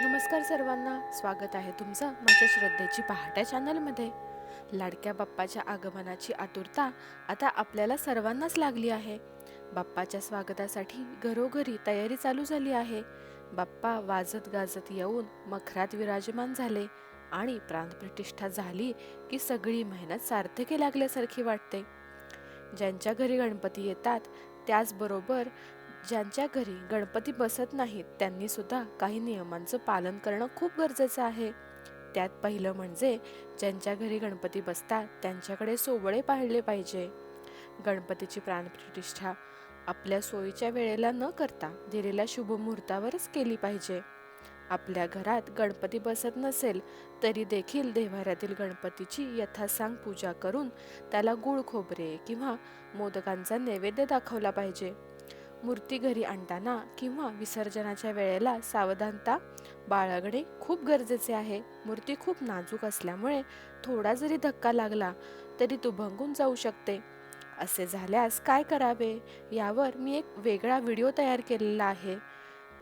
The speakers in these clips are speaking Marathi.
नमस्कार सर्वांना. स्वागत आहे तुमचं माझ्या श्रद्धेची पहाट्या चॅनलमध्ये. लाडक्या बाप्पाच्या आगमनाची आतुरता आता आपल्याला सर्वांनाच लागली आहे. बाप्पाच्या स्वागतासाठी घरोघरी तयारी चालू झाली आहे. बाप्पा वाजत गाजत येऊन मखरात विराजमान झाले आणि प्राणप्रतिष्ठा झाली की सगळी मेहनत सार्थकी लागल्यासारखी वाटते. ज्यांच्या घरी गणपती येतात त्याचबरोबर ज्यांच्या घरी गणपती बसत नाहीत त्यांनी सुद्धा काही नियमांचं पालन करणं खूप गरजेचं आहे. त्यात पहिलं म्हणजे ज्यांच्या घरी गणपती बसतात त्यांच्याकडे सोवळे पाळले पाहिजे. गणपतीची प्राणप्रतिष्ठा आपल्या सोयीच्या वेळेला न करता दिलेल्या शुभमुहूर्तावरच केली पाहिजे. आपल्या घरात गणपती बसत नसेल तरी देखील देव्हाऱ्यातील गणपतीची यथासांग पूजा करून त्याला गुळ खोबरे किंवा मोदकांचा नैवेद्य दाखवला पाहिजे. मूर्ती घरी आणताना किंवा विसर्जनाच्या वेळेला सावधानता बाळगणे खूप गरजेचे आहे. मूर्ती खूप नाजूक असल्यामुळे थोडा जरी धक्का लागला तरी तो भंगून जाऊ शकते. असे झाल्यास काय करावे? यावर मी एक वेगळा व्हिडिओ तयार केलेला आहे.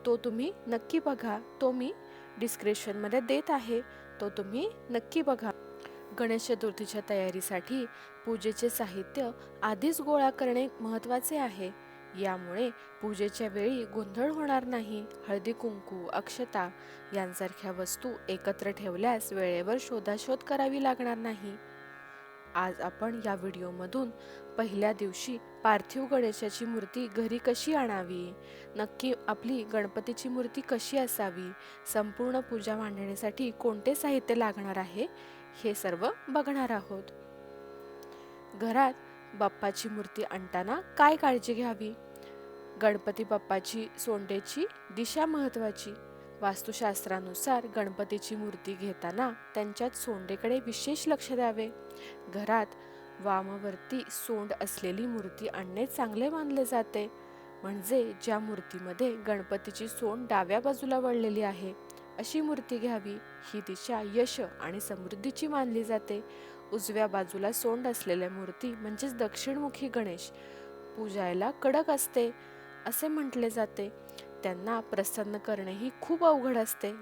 तो तुम्ही नक्की बघा. तो मी डिस्क्रिप्शनमध्ये देत आहे. तो तुम्ही नक्की बघा. गणेश चतुर्थीच्या तयारीसाठी पूजेचे साहित्य आधीच गोळा करणे महत्त्वाचे आहे. यामुळे पूजेच्या वेळी गोंधळ होणार नाही. हळदी कुंकू अक्षता यांसारख्या वस्तू एकत्र ठेवल्यास वेळेवर शोधाशोध करावी लागणार नाही. आज आपण या व्हिडिओमधून पहिल्या दिवशी पार्थिव गणेशाची मूर्ती घरी कशी आणावी? नक्की आपली गणपतीची मूर्ती कशी असावी? संपूर्ण पूजा मांडण्यासाठी कोणते साहित्य लागणार आहे? हे सर्व बघणार आहोत. घरात बाप्पाची मूर्ती आणताना काय काळजी घ्यावी? गणपती बाप्पाची सोंडेची दिशा महत्वाची. वास्तुशास्त्रानुसार गणपतीची मूर्ती घेताना त्यांच्यात सोंडेकडे विशेष लक्ष द्यावे. घरात वामवर्ती सोंड असलेली मूर्ती आणणे चांगले मानले जाते. म्हणजे ज्या मूर्तीमध्ये गणपतीची सोंड डाव्या बाजूला वळलेली आहे अशी मूर्ती घ्यावी. ही दिशा यश आणि समृद्धीची मानली जाते. उजव्या बाजूला सोंड असलेल्या मूर्ती म्हणजेच दक्षिणमुखी गणेश पूजायला कडक असते असे म्हटले जाते. त्यांना प्रसन्न करणेही खूप अवघड असते.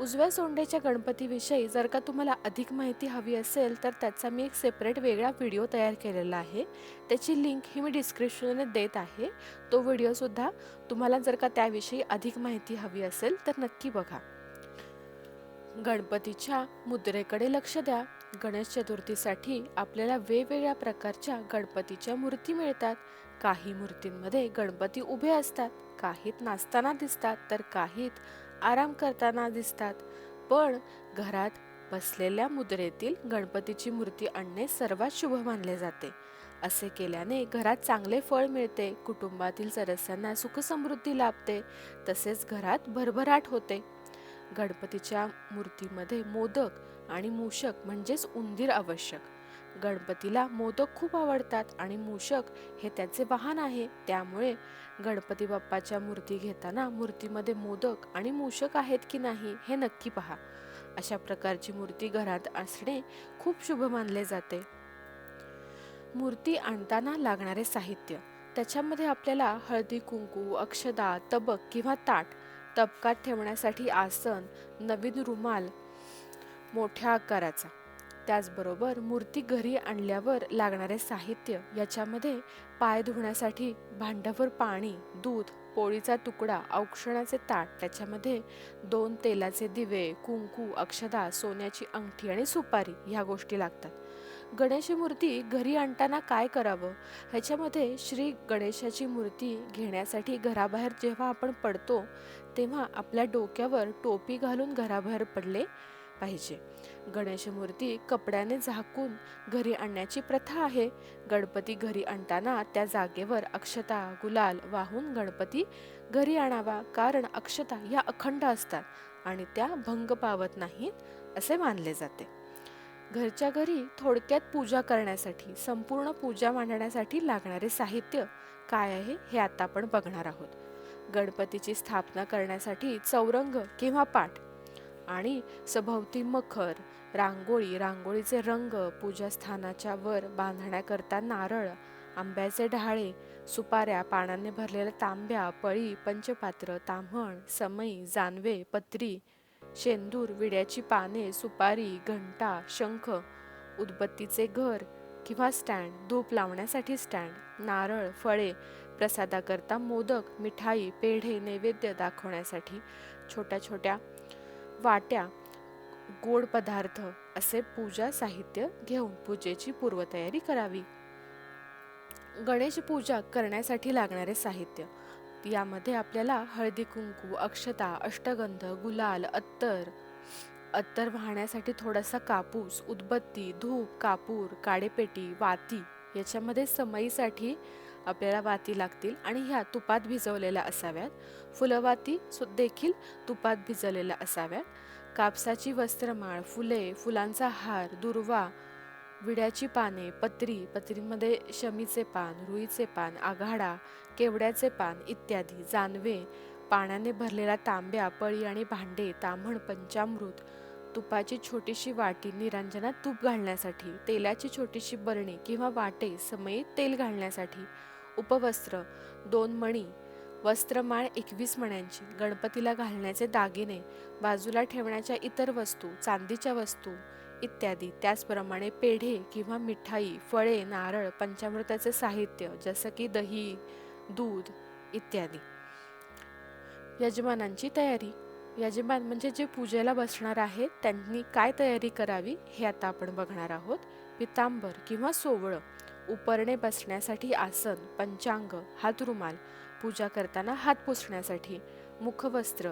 उजव्या सोंडेच्या गणपतीविषयी जर का तुम्हाला अधिक माहिती हवी असेल तर त्याचा मी एक सेपरेट वेगळा व्हिडिओ तयार केलेला आहे. त्याची लिंक ही मी डिस्क्रिप्शनमध्ये देत आहे. तो व्हिडिओसुद्धा तुम्हाला जर का त्याविषयी अधिक माहिती हवी असेल तर नक्की बघा. गणपतीच्या मुद्रेकडे लक्ष द्या. गणेश चतुर्थीसाठी आपल्याला वेगवेगळ्या प्रकारच्या गणपतीच्या मूर्ती मिळतात. काही मूर्तींमध्ये गणपती उभे असतात काहीत नाचताना दिसतात तर काहीत आराम करताना दिसतात. पण घरात बसलेल्या मुद्रेतील गणपतीची मूर्ती आणणे सर्वात शुभ मानले जाते. असे केल्याने घरात चांगले फळ मिळते कुटुंबातील सदस्यांना सुखसमृद्धी लाभते तसेच घरात भरभराट होते. गणपतीच्या मूर्तीमध्ये मोदक आणि मूषक म्हणजेच उंदीर आवश्यक. गणपतीला मोदक खूप आवडतात आणि मूषक हे त्याचे वाहन आहे. त्यामुळे गणपती बाप्पाच्या मूर्ती घेताना मूर्तीमध्ये मोदक आणि मूषक आहेत की नाही हे नक्की पहा. अशा प्रकारची मूर्ती घरात असणे खूप शुभ मानले जाते. मूर्ती आणताना लागणारे साहित्य. त्याच्यामध्ये आपल्याला हळदी कुंकू अक्षदा तबक किंवा ताट तबकात ठेवण्यासाठी आसन नवीन रुमाल मोठ्या आकाराचा. त्याचबरोबर मूर्ती घरी आणल्यावर लागणारे साहित्य याच्यामध्ये पाय धुण्यासाठी भांड्यावर पाणी दूध पोळीचा तुकडा औक्षणाचे ताट त्याच्यामध्ये दोन तेलाचे दिवे कुंकू अक्षदा सोन्याची अंगठी आणि सुपारी ह्या गोष्टी लागतात. गणेश मूर्ती घरी आणताना काय करावं? ह्याच्यामध्ये श्री गणेशाची मूर्ती घेण्यासाठी घराबाहेर जेव्हा आपण पडतो तेव्हा आपल्या डोक्यावर टोपी घालून घराबाहेर पडले पाहिजे. गणेश मूर्ती कपड्याने झाकून घरी आणण्याची प्रथा आहे. गणपती घरी आणताना त्या जागेवर अक्षता गुलाल वाहून गणपती घरी आणावा कारण अक्षता या अखंड असतात आणि त्या भंग पावत नाहीत असे मानले जाते. घरच्या घरी थोडक्यात पूजा करण्यासाठी संपूर्ण पूजा मांडण्यासाठी लागणारे साहित्य काय आहे हे आता आपण बघणार आहोत. गणपतीची स्थापना करण्यासाठी चौरंग किंवा पाठ आणि सभोवती मखर रांगोळी रांगोळीचे रंग पूजास्थानाच्या वर बांधण्याकरता नारळ आंब्याचे ढाळे सुपाऱ्या पाण्याने भरलेल्या तांब्या पळी पंचपात्र ताम्हण समई जानवे पत्री शेंदूर विड्याची पाने सुपारी घंटा शंख उदबत्तीचे घर किंवा स्टँड धूप लावण्यासाठी स्टँड नारळ फळे प्रसादाकरता मोदक मिठाई पेढे नैवेद्य दाखवण्यासाठी छोट्या छोट्या वाट्या गोड पदार्थ असे पूजा साहित्य घेऊन पूजेची पूर्वतयारी करावी. गणेश पूजा करण्यासाठी लागणारे साहित्य. यामध्ये आपल्याला हळदी कुंकू अक्षता अष्टगंध गुलाल अत्तर अत्तर वाहण्यासाठी थोडासा कापूस उदबत्ती धूप कापूर काडेपेटी वाती याच्यामध्ये समईसाठी आपल्याला वाती लागतील आणि ह्या तुपात भिजवलेल्या असाव्यात. फुलवाती देखील तुपात भिजवलेल्या असाव्यात. कापसाची वस्त्रमाळ फुले फुलांचा हार दुर्वा विड्याची पाने पत्री पत्रीमध्ये शमीचे पान रुईचे पान आघाडा केवड्याचे पान इत्यादी जानवे पाण्याने भरलेला तांब्या पळी आणि भांडे ताम्हण पंचामृत तुपाची छोटीशी वाटी निरांजनात तूप घालण्यासाठी तेलाची छोटीशी बरणी किंवा वाटे समयीत तेल घालण्यासाठी उपवस्त्र दोन मणी वस्त्रमाळ एकवीस मण्यांची गणपतीला घालण्याचे दागिने बाजूला ठेवण्याच्या इतर वस्तू चांदीच्या वस्तू इत्यादी. त्याचप्रमाणे पेढे किंवा मिठाई फळे नारळ पंचामृताचे साहित्य जसं की दही दूध इत्यादी. यजमानांची तयारी. यजमान म्हणजे जे पूजेला बसणार आहेत त्यांनी काय तयारी करावी हे आता आपण बघणार आहोत. पितांबर किंवा सोवळं उपरणे बसण्यासाठी आसन पंचांग हातरुमाल पूजा करताना हात पुसण्यासाठी मुखवस्त्र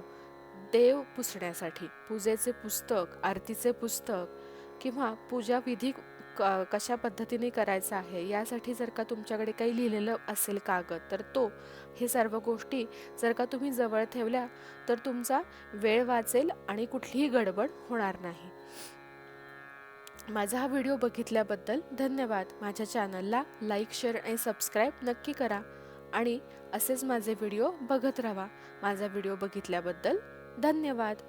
देव पुसण्यासाठी पूजेचे पुस्तक आरतीचे पुस्तक किंवा पूजा विधी क कशा पद्धतीने करायचा आहे? यासाठी जर का तुमच्याकडे काही लिहिलेलं असेल कागद तर तो हे सर्व गोष्टी जर का तुम्ही जवळ ठेवल्या तर तुमचा वेळ वाचेल आणि कुठलीही गडबड होणार नाही. माझा हा व्हिडिओ बघितल्याबद्दल धन्यवाद. माझ्या चॅनलला लाईक शेअर आणि सबस्क्राईब नक्की करा आणि असेच माझे व्हिडिओ बघत राहा. माझा व्हिडिओ बघितल्याबद्दल धन्यवाद.